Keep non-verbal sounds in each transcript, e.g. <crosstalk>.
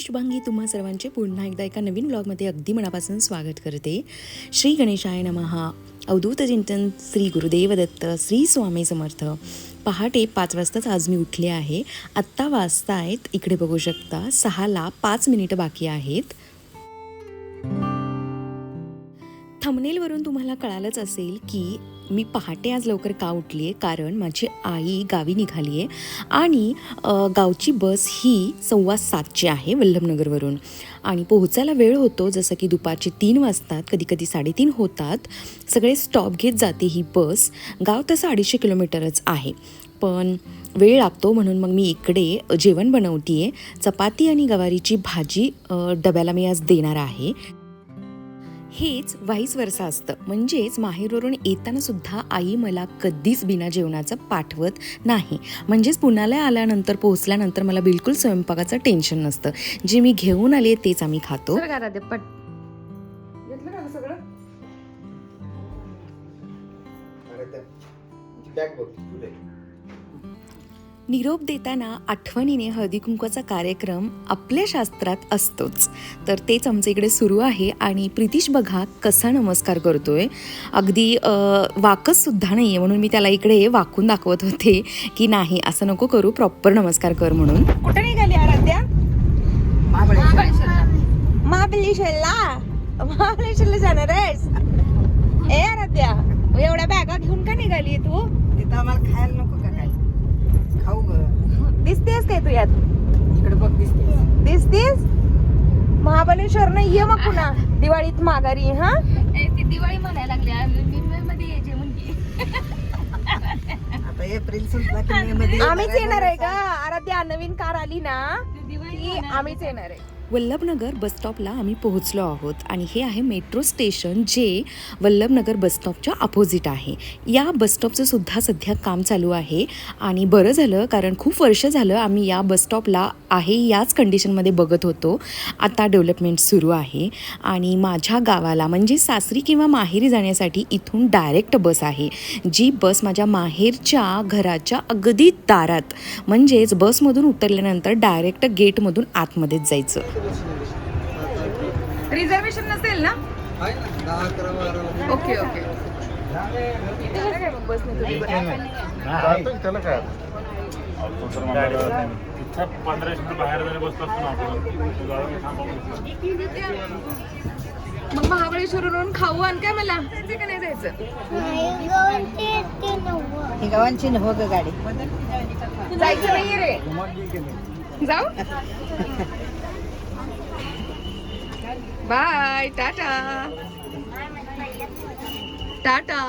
Hello नमस्कार मी शुभांगी तुम्हा सर्वांचे पुन्हा एकदा एका नवीन ब्लॉगमध्ये अगदी मनापासून स्वागत करते. श्री गणेशाय नमहा अवधूत चिंतन श्री गुरुदेव दत्त श्री स्वामी समर्थ. पहाटे पाच वाजताच आज मी उठले आहे. आत्ता वाजता आहेत इकडे बघू शकता सहाला पाच मिनिटं बाकी आहेत. थंबनेलवरून तुम्हाला कळालंच असेल की मी पहाटे आज लवकर का उठली आहे कारण माझी आई गावी निघाली आहे आणि गावची बस ही सव्वा सातची आहे वल्लभनगरवरून. आणि पोहोचायला वेळ होतो जसं की दुपारचे तीन वाजतात कधी कधी साडेतीन होतात. सगळे स्टॉप घेत जाते ही बस. गाव तसं अडीचशे किलोमीटरच आहे. पण वेळ लागतो म्हणून मग मी इकडे जेवण बनवते आहे चपाती आणि गवारीची भाजी डब्याला मी आज देणार आहे. हेच वाईस वर्षा असतं. म्हणजेच माहेरवरून येताना सुद्धा आई मला कधीच बिना जेवणाचं पाठवत नाही. म्हणजेच पुण्याला आल्यानंतर पोहोचल्यानंतर मला बिलकुल स्वयंपाकाचं टेन्शन नसतं. जे मी घेऊन आले तेच आम्ही खातो. पट. सगळं? बॅग बघ तुले निरोप देताना आठवणीने हळदी कुंकवाचा कार्यक्रम आपल्या शास्त्रात असतोच. तर तेच आमच्या इकडे सुरू आहे आणि प्रितीश बघा कसा नमस्कार करतोय. अगदी अ, नाही आहे म्हणून मी त्याला इकडे वाकून दाखवत होते की नाही असं नको करू प्रॉपर नमस्कार कर म्हणून. कुठे निघाली आराध्या? महाबलेश्वरला जाणार आहेस? ए आराध्या एवढ्या बॅगा घेऊन का निघाली तू तिथं आम्हाला खायला नको का काय खाऊ ग दिसतेस काय तू यात इकडे बघ दिसते दिसतेस? महाबळेश्वर नाही ये मग पुन्हा. <laughs> दिवाळीत माघारी हा? ती दिवाळी म्हणायला लागली आम्ही मी मे मध्ये यायचे म्हणजे आता एप्रिल संपला की मे मध्ये आम्हीच येणार आहे का आराध्या नवीन कार आली ना ती आम्हीच येणार आहे. वल्लभनगर बसस्टॉपला आम्ही पोहोचलो आहोत आणि हे आहे मेट्रो स्टेशन जे वल्लभनगर बसस्टॉपच्या अपोजिट आहे. या बसस्टॉपचं सुद्धा सध्या काम चालू आहे आणि बरं झालं कारण खूप वर्ष झालं आम्ही या बसस्टॉपला आहे याच कंडिशनमध्ये बघत होतो. आता डेव्हलपमेंट सुरू आहे आणि माझ्या गावाला म्हणजे सासरी किंवा माहेरी जाण्यासाठी इथून डायरेक्ट बस आहे. जी बस माझ्या माहेरच्या घराच्या अगदी दारात म्हणजेच बसमधून उतरल्यानंतर डायरेक्ट गेटमधून आतमध्येच जायचं. रिझर्वेशन नसेल ना? ओके ओके काय मग बसने तुझी त्याला काय पंधराशे रुपये बाहेर जायला बसलो असतो ना आपण मग महाबळेश्वरवरून खाऊ आण काय मला? का नाही जायचं? गावांची न हो गाडी. जायचं नाही रे. जाऊ? Bye tata. टाटा.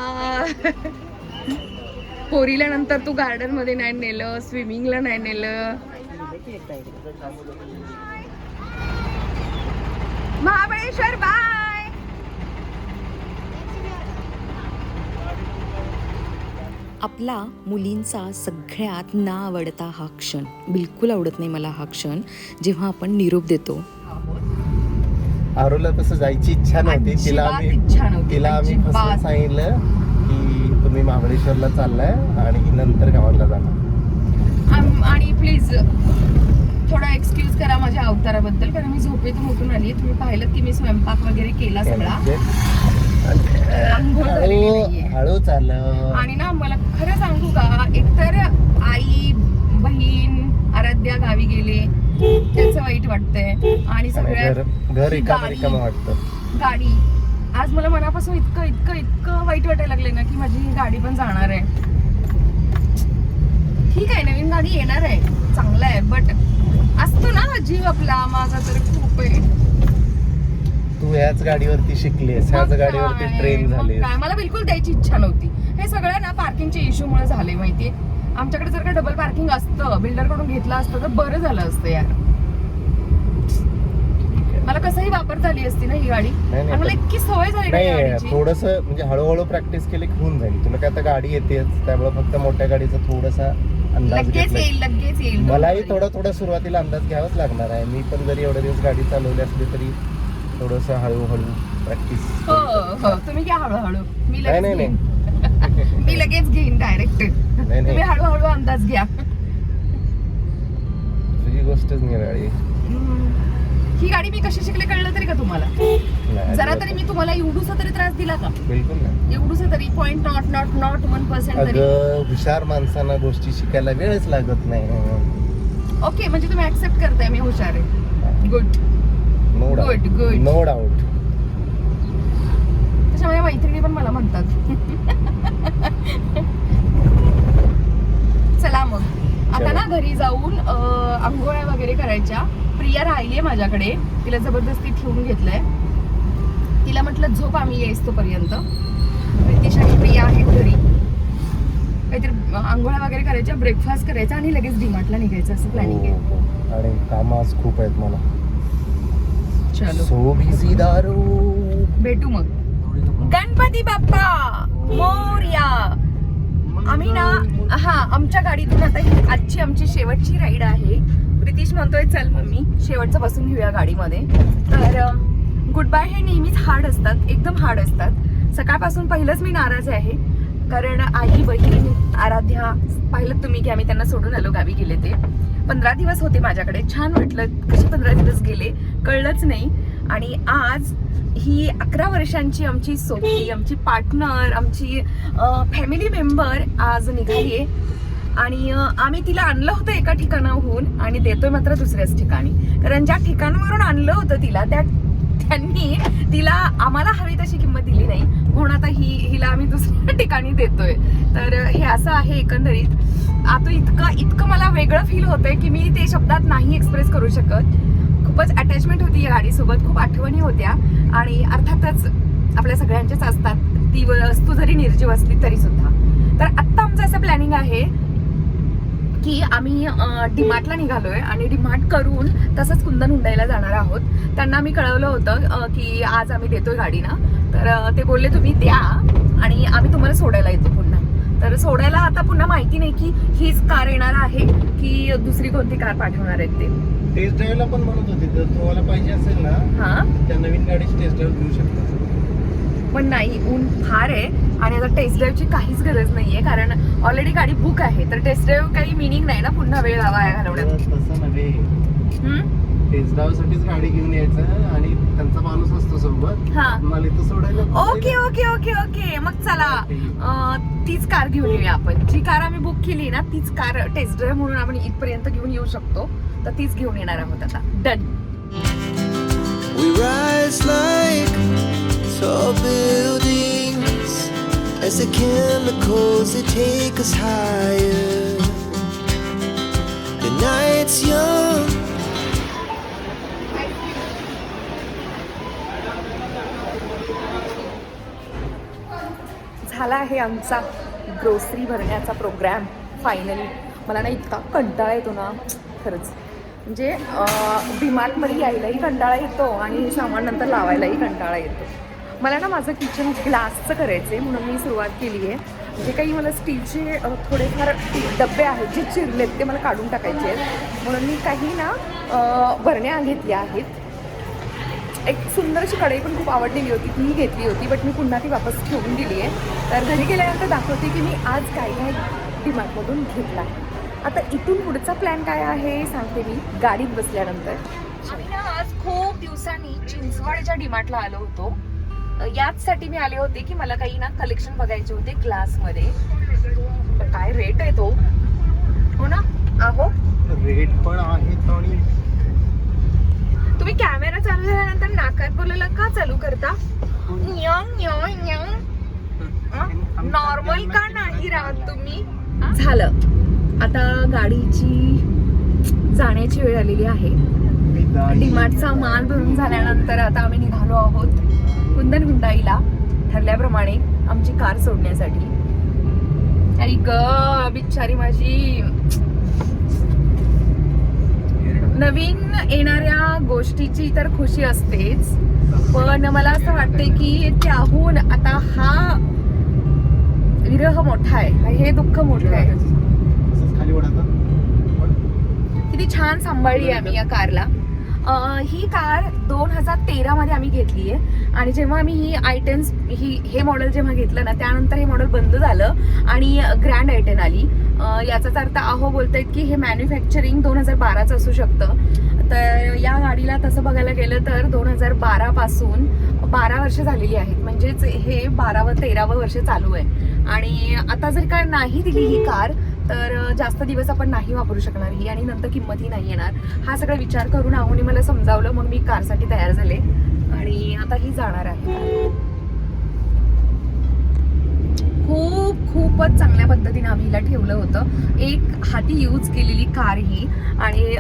पोरीला नंतर तू गार्डनमध्ये नाही नेलं स्विमिंगला नाही नेलं. महाबळेश्वर बाय. आपला मुलींचा सगळ्यात ना आवडता हा क्षण. बिलकुल आवडत नाही मला हा क्षण. जेव्हा आपण निरोप देतो आरोला तसं जायची इच्छा नव्हती. तिला आम्ही तिला आम्ही. फसवून सांगितलं की तुम्ही महाबळेश्वरला चाललाय आणि नंतर गावाला जाणार. आणि प्लीज थोडा एक्सक्यूज करा माझ्या अवताराबद्दल कारण मी झोपेतून उठून आली तुम्ही पाहिलं की मी स्वयंपाक वगैरे केला सगळा. हळू चाललं. आणि ना मला खरं सांगू का एकतर आई बहीण आराध्या गावी गेले त्याचं वाईट वाटतंय. आणि सगळ्यात घर ही रिकाम गाडी- रिकाम वाटतं. गाडी. आज मला मनापासून इतकं इतकं इतकं वाईट वाटायला लागले ना की माझी ही गाडी पण जाणार आहे. ठीक आहे नवीन गाडी येणार आहे. चांगलं आहे बट असतो ना जीव आपला माझा तर खूप आहे. तू ह्याच गाडीवरती शिकलीस ह्याच गाडीवरती ट्रेन काय? मला बिलकुल द्यायची इच्छा नव्हती. हे सगळं ना पार्किंगच्या इश्यू मुळे झाले माहितीये? आमच्याकडे जर का डबल पार्किंग असतं बिल्डरकडून घेतलं असतं तर बरं झालं असतं यार. मला कसंही वापरता आली असती ना ही गाडी. नाही, आणि मला पण- इतकी सवय झाली ना या नाही गाडीची. थोडस म्हणजे हळूहळू प्रॅक्टिस केली की होऊन जाईल. तुला काय आता गाडी येतेच त्यामुळे फक्त मोठ्या गाडीचा थोडासा अंदाज लगेच घेतला येईल लगेच येईल. मलाही थोडा थोडा सुरुवातीला अंदाज घ्यावाच लागणार आहे. मी पण जरी एवढे दिवस गाडी चालवली असली तरी थोडस हळूहळू प्रॅक्टिस हो हो. तुम्ही घ्या हळूहळू. मी नाही, लगेच नाही, घेईन मी लगेच घेईन डायरेक्ट नाही तुम्ही हळूहळू अंदाज घ्या. तुझी गोष्ट गोष्टच निराळी ही गाडी मी कशी शिकले कळलं तरी का तुम्हाला? नाही, जरा तरी मी तुम्हाला एवढूसा तरी त्रास दिला का? बिलकुल नाही. एवढूसा तरी point not not not one percent तरी. अगं हुशार माणसांना गोष्टी शिकायला वेळच लागत नाही. ओके म्हणजे तुम्ही ऍक्सेप्ट करताय मी हुशार आहे. Good no Good, doubt good. No doubt तशा माझ्या मैत्रिणी पण मला म्हणतात. चला मग. आता ना घरी जाऊन आंघोळ्या वगैरे करायच्या. प्रिया राहिलीये माझ्याकडे. तिला जबरदस्ती ठेवून घेतलंय. तिला म्हटलं झोप आम्ही येईस तोपर्यंत. प्रितिश आणि प्रिया आहेत घरी. काहीतरी आंघोळ्या वगैरे करायच्या ब्रेकफास्ट करायचा आणि लगेच डीमार्टला निघायचं असं प्लॅनिंग आहे. हो, आणि काम आज खूप आहेत मला. चलो. सो बिझी दारू. भेटू मग. गणपती बाप्पा! मोर्या! आम्ही ना हा आमच्या गाडीतून आता ही आजची आमची शेवटची राईड आहे. प्रितीश म्हणतोय चल मम्मी शेवटचं बसून घेऊया गाडीमध्ये. तर गुड बाय हे नेहमीच हार्ड असतात एकदम हार्ड असतात. सकाळपासून पहिलंच मी नाराज आहे. कारण आई बहीण आराध्या पाहिलं तुम्ही की आम्ही त्यांना सोडून आलो गावी गेले ते. पंधरा दिवस होते माझ्याकडे. छान वाटलं. कसे पंधरा दिवस गेले कळलंच नाही. आणि आज ही अकरा वर्षांची आमची सोबती आमची पार्टनर आमची फॅमिली मेंबर आज निघालीये. आणि आम्ही तिला आणलं होतं एका ठिकाणाहून आणि देतोय मात्र दुसऱ्याच ठिकाणी. कारण ज्या ठिकाणावरून आणलं होतं तिला त्या त्यांनी तिला आम्हाला हवी तशी किंमत दिली नाही. म्हणून आता ही हिला आम्ही दुसऱ्या ठिकाणी देतोय. तर हे असं आहे एकंदरीत. आता इतकं इतकं मला वेगळं फील होतंय की मी ते शब्दात नाही एक्सप्रेस करू शकत. खूपच अटॅचमेंट होती या गाडीसोबत. खूप आठवणी होत्या. आणि अर्थातच आपल्या सगळ्यांच्याच असतात. ती वस्तू जरी निर्जीव असली तरी सुद्धा. तर आत्ता आमचं असं प्लॅनिंग आहे की आम्ही डिमार्टला निघालोय आणि डिमार्ट करून तसंच कुंदन हुंडाईला जाणार आहोत. त्यांना आम्ही कळवलं होतं की आज आम्ही देतोय गाडीना. तर ते बोलले तुम्ही द्या आणि आम्ही तुम्हाला सोडायला येतो पुन्हा. तर सोडायला आता पुन्हा माहिती नाही की हीच कार येणार आहे की दुसरी कोणती कार पाठवणार आहेत ते. टेस्ट ड्राईव्हला पण म्हणत होते जर तुम्हाला पाहिजे असेल ना हा? त्या नवीन गाडीची टेस्ट ड्राईव्ह घेऊ शकता. पण नाही ऊन फार आहे आणि आता टेस्ट ड्राईव्हची काहीच गरज नाहीये कारण ऑलरेडी गाडी बुक आहे तर टेस्ट ड्राईव्ह काही मिनिंग नाही ना पुन्हा वेळ वाया घालवण्यात. तसं नव्हे. हम्म? टेस्ट ड्राईव्ह साठीच गाडी घेऊन यायचं आणि त्यांचा माणूस असतो सोबत. हा. मला इथं सोडायला ओके ओके ओके ओके. मग चला. अं, तीच कार घेऊन येऊया आपण. जी कार आम्ही बुक केली ना तीच कार टेस्ट ड्राईव्ह म्हणून आपण इथपर्यंत घेऊन येऊ शकतो. तर तीच घेऊन येणार आहोत आता. Done We rise like tall buildings as the chemicals they take us higher. The night's young. झाला आहे आमचा ग्रोसरी भरण्याचा प्रोग्रॅम फायनली मला ना इतका कंटाळा येतो ना खरंच. म्हणजे डिमार्टमध्ये यायलाही कंटाळा येतो आणि सामान नंतर लावायलाही कंटाळा येतो. मला ना माझं किचन ग्लासचं करायचं आहे म्हणून मी सुरुवात केली आहे जे काही मला स्टीलचे थोडेफार डबे आहेत जे चिरलेत ते मला काढून टाकायचे आहेत म्हणून मी काही ना भरण्या घेतल्या आहेत. एक सुंदर अशी कढई पण खूप आवडलेली होती तीही घेतली होती बट मी पुन्हा ती वापस ठेवून दिली आहे. तर घरी गेल्यानंतर दाखवते की मी आज काय काय डिमार्टमधून घेतला आहे. आता इथून पुढचा प्लॅन काय आहे सांगते मी गाडीत बसल्यानंतर. आम्ही ना आज खूप दिवसांनी चिंचवडच्या डिमार्टला आलो होतो. याचसाठी मी आले होते की मला काही ना कलेक्शन बघायचे होते ग्लासमध्ये काय रेट आहे तो? हो ना? आहो रेट पण आहेत आणि तुम्ही कॅमेरा चालू झाल्यानंतर नाकात बोलायला का चालू करता? नॉर्मल का नाही राहत तुम्ही? झालं. आता गाडीची जाण्याची वेळ आलेली आहे. डिमार्टचा माल भरून झाल्यानंतर आता आम्ही निघालो आहोत कुंदन हुंडाईला. ठरल्याप्रमाणे आमची कार सोडण्यासाठी. अरे ग बिचारी माझी. नवीन येणाऱ्या गोष्टीची तर खुशी असतेच. पण मला असं वाटते की त्याहून आता हा विरह मोठा आहे. हे दुःख मोठं आहे. किती छान सांभाळली आम्ही या कारला. ही कार दोन हजार तेरा मध्ये आम्ही घेतली आहे. आणि जेव्हा आम्ही ही आयटेन्स ही हे मॉडेल जेव्हा घेतलं ना त्यानंतर हे मॉडेल बंद झालं आणि ग्रँड आयटेन आली. याचाच अर्थ अहो बोलतायत की हे मॅन्युफॅक्चरिंग दोन हजार बाराचं असू शकतं. तर या गाडीला तसं बघायला गेलं तर दोन हजार बारापासून बारा वर्ष झालेली आहेत. म्हणजेच हे बारावं तेरावं वर्ष चालू आहे. आणि आता जर का नाही दिली ही कार तर जास्त दिवस आपण नाही वापरू शकणार. ही आणि नंतर किंमतही नाही येणार. हा सगळा विचार करून आहोनी मला समजावलं मग मी कारसाठी तयार झाले. आणि आता ही जाणार आहे. खूप खूपच चांगल्या पद्धतीने आम्ही हिला ठेवलं होतं. एक हाती यूज केलेली कार ही. आणि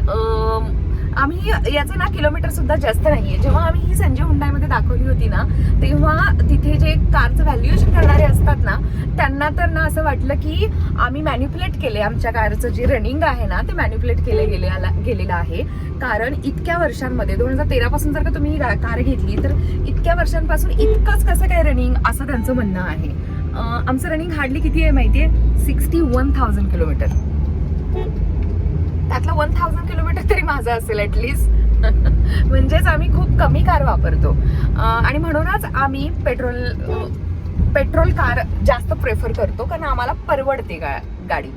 आम्ही याचं ना किलोमीटर सुद्धा जास्त नाहीये. जेव्हा आम्ही ही संजय हुंडाईमध्ये दाखवली होती ना तेव्हा तिथे जे कारचं व्हॅल्युएशन करणारे असतात ना त्यांना तर ना असं वाटलं की आम्ही मॅन्युप्युलेट केले. आमच्या कारचं जे रनिंग आहे ना ते मॅन्युप्युलेट केले गेले गेलेलं आहे. कारण इतक्या वर्षांमध्ये दोन हजार तेरापासून जर का तुम्ही ही गा- कार घेतली तर इतक्या वर्षांपासून इतकंच कसं काय रनिंग असं त्यांचं म्हणणं आहे. आमचं रनिंग हार्डली किती आहे माहिती आहे सिक्स्टी वन थाउजंड किलोमीटर त्यातलं वन थाउजंड किलोमीटर तरी माझं असेल ऍटलिस्ट <laughs> म्हणजेच आम्ही खूप कमी कार वापरतो. आणि म्हणूनच आम्ही पेट्रोल पेट्रोल कार जास्त प्रेफर करतो कारण आम्हाला परवडते गा गाडी.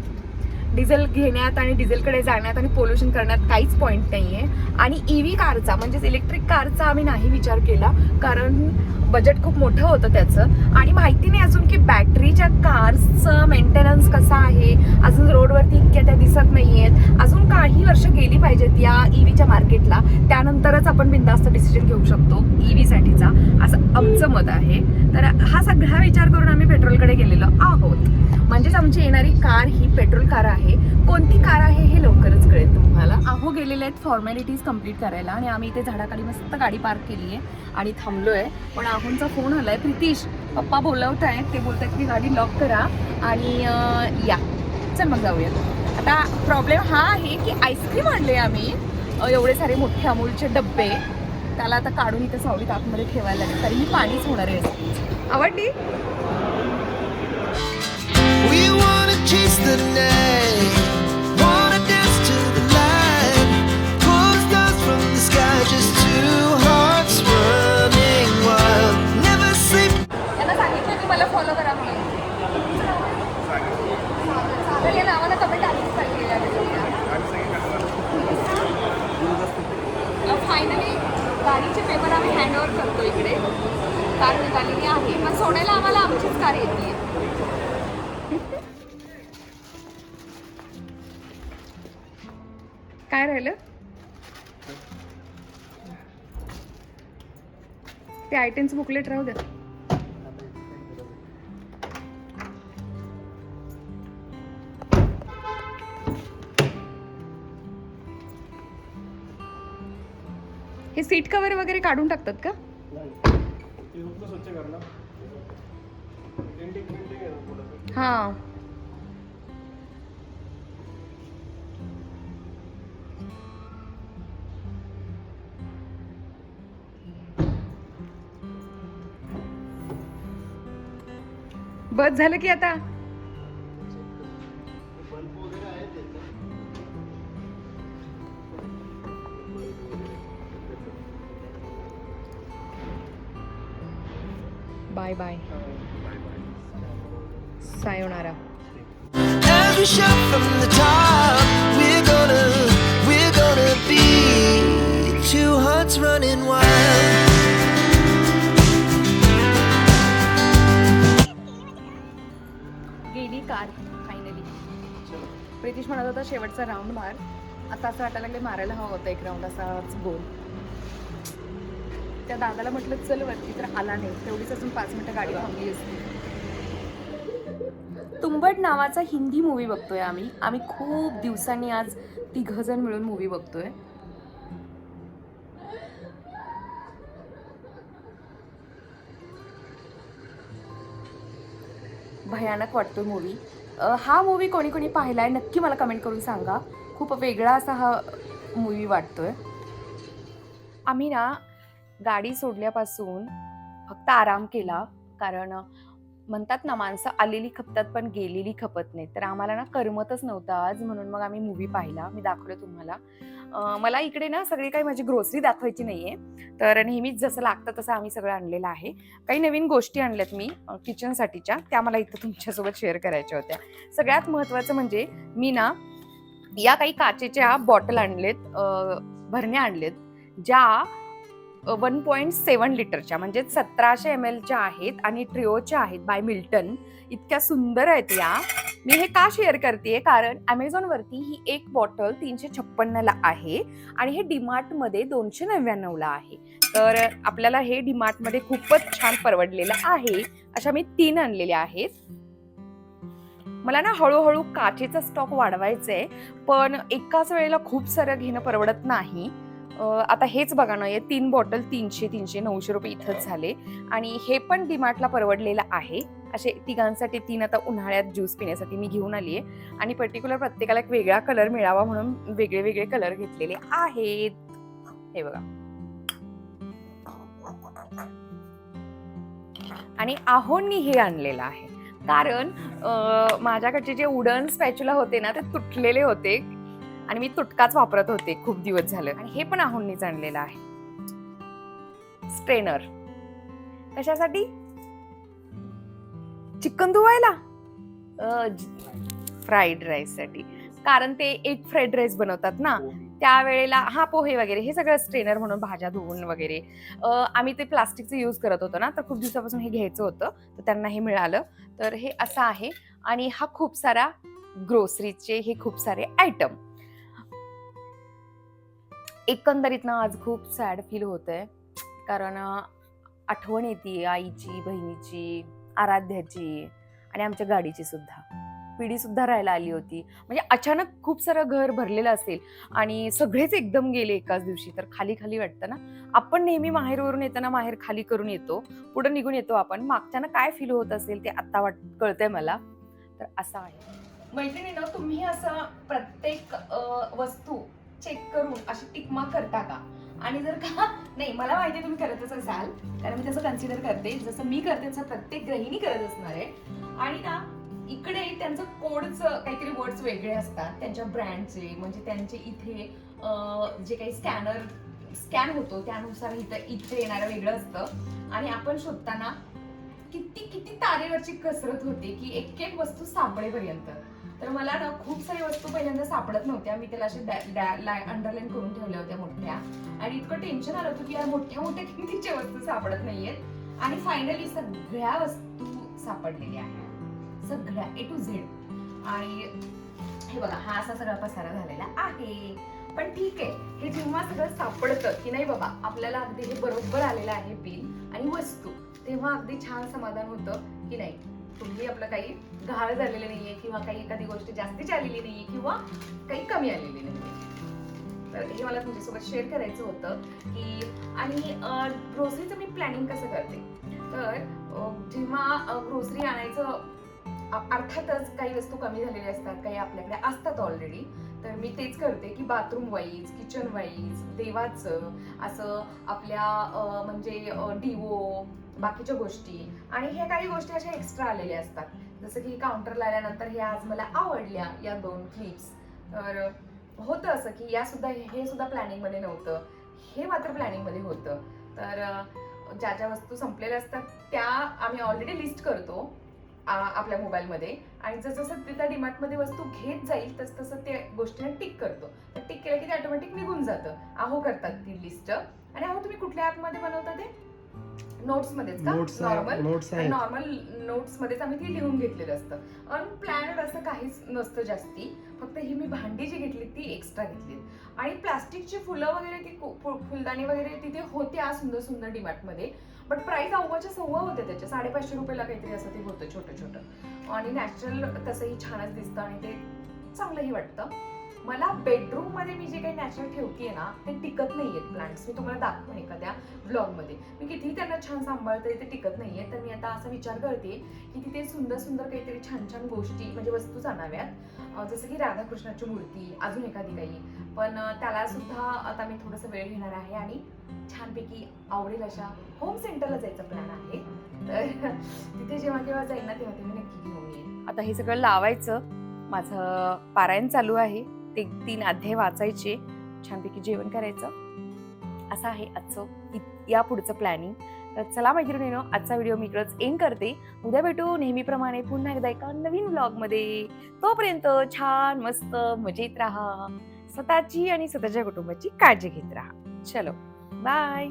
डिझेल घेण्यात आणि डिझेलकडे जाण्यात आणि पोल्युशन करण्यात काहीच पॉईंट नाही आहे आणि ई व्ही कारचा म्हणजेच इलेक्ट्रिक कारचा आम्ही नाही विचार केला कारण बजेट खूप मोठं होतं त्याचं. आणि माहिती नाही अजून की बॅटरीच्या कार्सचं मेंटेनन्स कसा आहे? अजून रोडवरती इतक्या त्या दिसत नाही आहेत अजून काही वर्ष गेली पाहिजेत या ई व्हीच्या मार्केटला त्यानंतरच आपण बिंदास्त डिसिजन घेऊ शकतो ई व्हीसाठीचा असं आमचं मत आहे. तर हा सगळा विचार करून आम्ही पेट्रोलकडे गेलेलो आहोत. म्हणजेच आमची येणारी कार ही पेट्रोल कार आहे. कोणती कार आहे हे लवकरच कळेल तुम्हाला. अहो गेलेले आहेत फॉर्मॅलिटीज कंप्लीट करायला आणि आम्ही इथे झाडाखाली मस्त गाडी पार्क केली आहे आणि थांबलो आहे पण आहोंचा फोन आला आहे प्रितीश पप्पा बोलवत आहेत ते बोलत आहेत की गाडी लॉक करा आणि या. चल मग जाऊया. आता प्रॉब्लेम हा आहे की आईस्क्रीम आणले आम्ही. एवढे सारे मोठे अमूलचे डब्बे. त्याला आता काढून इथे सावलीत आतमध्ये ठेवायला लागेल. तरी मी पाणीच होणार आहे. आवडली? chase the night, wanna dance to the light, pull stars from the sky, just two hearts running wild. Never sleep. त्यांना सांगितलं की मला फॉलो करा म्हणून ते आयटेमचं बुकलेट राहू द्या. हे सीट कव्हर वगैरे काढून टाकतात का? हा. बस झालं की आता? बाय बाय सायोनारा प्रितिश म्हणत होता शेवटचा राऊंड मार. आता असं वाटायला लागले मारायला हवा होता एक राऊंड असाच गोल त्या दादाला म्हटलं चल वरती तर आला नाही. तेवढीच अजून पाच मिनटं गाडी थांबली असती. तुंबट नावाचा हिंदी मूवी बघतोय आम्ही. आम्ही खूप दिवसांनी आज तिघ जण मिळून मूवी बघतोय. भयानक वाटतो मूवी हा मूवी कोणी कोणी पाहिलाय नक्की मला कमेंट करून सांगा. खूप वेगळा असा हा मूवी वाटतोय. आम्ही ना गाडी सोडल्यापासून फक्त आराम केला. कारण म्हणतात ना माणसं आलेली खपतात पण गेलेली खपत नाही तर आम्हाला ना करमतच नव्हतं आज म्हणून मग आम्ही मूवी पाहिला. मी दाखवलं तुम्हाला. मला इकडे ना सगळी काही माझी ग्रोसरी दाखवायची नाहीये. तर नेहमीच जसं लागतं तसं आम्ही सगळं आणलेलं आहे. काही नवीन गोष्टी आणल्यात मी किचनसाठीच्या त्या मला इथं तुमच्यासोबत शेअर करायच्या होत्या. सगळ्यात महत्त्वाचं म्हणजे मी ना या काही काचेच्या बॉटल आणलेत भरण्या आणलेत ज्या वन पॉईंट सेवन लिटरच्या म्हणजे सतराशे एम एलच्या आहेत आणि ट्रिओच्या आहेत बाय मिल्टन इतक्या सुंदर आहेत या. मी हे का शेअर करते कारण ॲमेझॉनवरती ही एक बॉटल तीनशे छप्पन्नला आहे आणि हे डीमार्टमध्ये दोनशे नव्याण्णवला आहे. तर आपल्याला हे डीमार्टमध्ये खूपच छान परवडलेलं आहे. अशा मी तीन आणलेल्या आहेत. मला ना हळूहळू काचेचा स्टॉक वाढवायचा आहे पण एकाच वेळेला खूप सारं घेणं परवडत नाही. आता हेच बघा ना हे तीन बॉटल तीनशे तीनशे नऊशे रुपये इथंच झाले. आणि हे पण डिमार्टला परवडलेलं आहे. असे तिघांसाठी तीन आता उन्हाळ्यात ज्यूस पिण्यासाठी मी घेऊन आली आहे आणि पर्टिक्युलर प्रत्येकाला एक वेगळा कलर मिळावा म्हणून वेगळे वेगळे कलर घेतलेले आहेत. हे बघा. आणि आहोंनी हे आणलेलं आहे. कारण माझ्याकडचे जे उडन स्पॅच्युला होते ना ते तुटलेले होते. आणि मी तुटकाच वापरत होते. खूप दिवस झालं. आणि हे पण आहोंनीच आणलेलं आहे. स्ट्रेनर. कशासाठी? चिकन धुवायला? फ्राईड राईससाठी कारण ते एक फ्राईड राईस बनवतात ना. त्यावेळेला हा पोहे वगैरे. हे सगळं स्ट्रेनर म्हणून भाज्या धुवून वगैरे. आम्ही ते प्लास्टिकचं यूज करत होतो ना. तर खूप दिवसापासून हे घ्यायचं होतं. तर त्यांना हे मिळालं. तर हे असं आहे. आणि हा खूप सारा ग्रोसरीचे हे खूप सारे आयटम एकंदरीत ना आज खूप सॅड फील होत आहे कारण आठवण येते आईची बहिणीची आराध्याची आणि आमच्या गाडीची सुद्धा. पिढी सुद्धा राहायला आली होती. म्हणजे अचानक खूप सारं घर भरलेलं असेल आणि सगळेच एकदम गेले एकाच दिवशी. तर खाली खाली वाटतं ना आपण नेहमी माहेरवरून येताना माहेर खाली करून येतो पुढे निघून येतो आपण. मागच्यानं काय फील होत असेल ते आता वाट कळतंय मला. तर असं आहे. मैत्रिणीनं तुम्ही असं प्रत्येक वस्तू चेक करून अशी टिकमा करता का? आणि जर का नाही मला माहिती आहे तुम्ही करतच असाल कारण मी तसं कन्सिडर करते. जसं मी करते तसं प्रत्येक गृहिणी करत असणार आहे. आणि ना इकडे त्यांचं कोडचं काहीतरी वर्ड्स वेगळे असतात. त्यांच्या ब्रँडचे म्हणजे त्यांचे इथे जे काही स्कॅनर स्कॅन होतो त्यानुसार इथं इथे येणारं वेगळं असतं. आणि आपण शोधताना किती किती तारेवरची कसरत होते की एक एक वस्तू सापडेपर्यंत. तर मला ना खूप साऱ्या वस्तू पहिल्यांदा सापडत नव्हत्या. मी त्याला असे अंडरलाईन करून ठेवल्या होत्या मोठ्या. आणि इतकं टेन्शन आलं होतं की या मोठ्या मोठ्या किमतीच्या वस्तू सापडत नाहीयेत. आणि फायनली सगळ्या वस्तू सापडलेल्या आहेत. सगळ्या ए टू झेड आणि हे बघा हा असा सगळा पसारा झालेला आहे. पण ठीक आहे हे जेव्हा सगळं सापडतं की नाही बाबा आपल्याला अगदी हे बरोबर आलेलं आहे बिल आणि वस्तू तेव्हा अगदी छान समाधान होतं की नाही. तुम्ही आपलं काही घाळ झालेलं नाहीये किंवा काही एखादी गोष्ट जास्तीची आलेली नाहीये किंवा काही कमी आलेली नाहीये. तर हे मला तुमच्यासोबत शेअर करायचं होतं की आणि ग्रोसरीचं मी प्लॅनिंग कसं करते? तर जेव्हा ग्रोसरी आणायचं अर्थातच काही वस्तू कमी झालेल्या असतात काही आपल्याकडे असतात ऑलरेडी तर मी तेच करते की बाथरूम वाईज किचन वाईज देवाचं असं आपल्या म्हणजे डिवो बाकीच्या गोष्टी. आणि ह्या काही गोष्टी अशा एक्स्ट्रा आलेल्या असतात. जसं की काउंटरला आल्यानंतर हे आज मला आवडल्या या दोन क्लिप्स तर होतं असं की या सुद्धा हे सुद्धा प्लॅनिंगमध्ये नव्हतं. हे मात्र प्लॅनिंगमध्ये होतं. तर ज्या ज्या वस्तू संपलेल्या असतात त्या आम्ही ऑलरेडी लिस्ट करतो आपल्या मोबाईलमध्ये आणि जसं ते त्या डिमार्टमध्ये वस्तू घेत जाईल तस तसं ते गोष्टीने टिक करतो. तर टिक केलं की ते ऑटोमॅटिक निघून जातं. आहो करतात ती लिस्ट आणि आहो तुम्ही कुठल्या ॲपमध्ये बनवता ते? नोट्स मध्येच का? नोट्स नॉर्मल नोट्स आहेत. नॉर्मल नोट्स मध्येच आम्ही ती लिहून घेतलेलं असतं. अनप्लॅनड असं काहीच नसतं जास्ती. फक्त ही मी भांडी जी घेतली ती एक्स्ट्रा घेतली. आणि प्लास्टिकची फुलं वगैरे ती फु- फुलदाणी वगैरे तिथे होत्या सुंदर सुंदर डिमार्टमध्ये बट प्राइस अव्वाच्या सव्वा होते त्याचे साडेपाचशे रुपयाला काहीतरी असं ते होतं छोटं छोटं. आणि नॅचरल तसंही छानच दिसतं आणि ते चांगलंही वाटतं. मला बेडरूममध्ये मी जे काही नॅचरल ठेवते ना ते टिकत नाही आहेत प्लांट्स मी तुम्हाला दाखवेन एखाद्या ब्लॉगमध्ये मी कितीही त्यांना छान सांभाळते ते टिकत नाही आहेत तर मी आता असा विचार करते की तिथे सुंदर सुंदर काहीतरी छान छान गोष्टी म्हणजे वस्तूच आणाव्यात जसं की राधाकृष्णाची मूर्ती अजून एखादी काही. पण त्याला सुद्धा आता मी थोडंसं वेळ घेणार आहे आणि छानपैकी आवडेल अशा होम सेंटरला जायचा प्लॅन आहे. तर <laughs> तिथे जेव्हा केव्हा जाईल ना तेव्हा तेव्हा नक्की घेऊन येईल आता हे सगळं लावायचं. माझं पारायण चालू आहे. ते तीन अध्याय वाचायचे छानपैकी जेवण करायचं. असं आहे आजचं इ- या पुढचं प्लॅनिंग तर चला मैत्रिणीनो आजचा व्हिडिओ मी इकडंच एंड करते. उद्या भेटू नेहमीप्रमाणे पुन्हा एकदा एका नवीन ब्लॉगमध्ये तोपर्यंत छान मस्त मजेत राहा. स्वतःची आणि स्वतःच्या कुटुंबाची काळजी घेत राहा. चलो बाय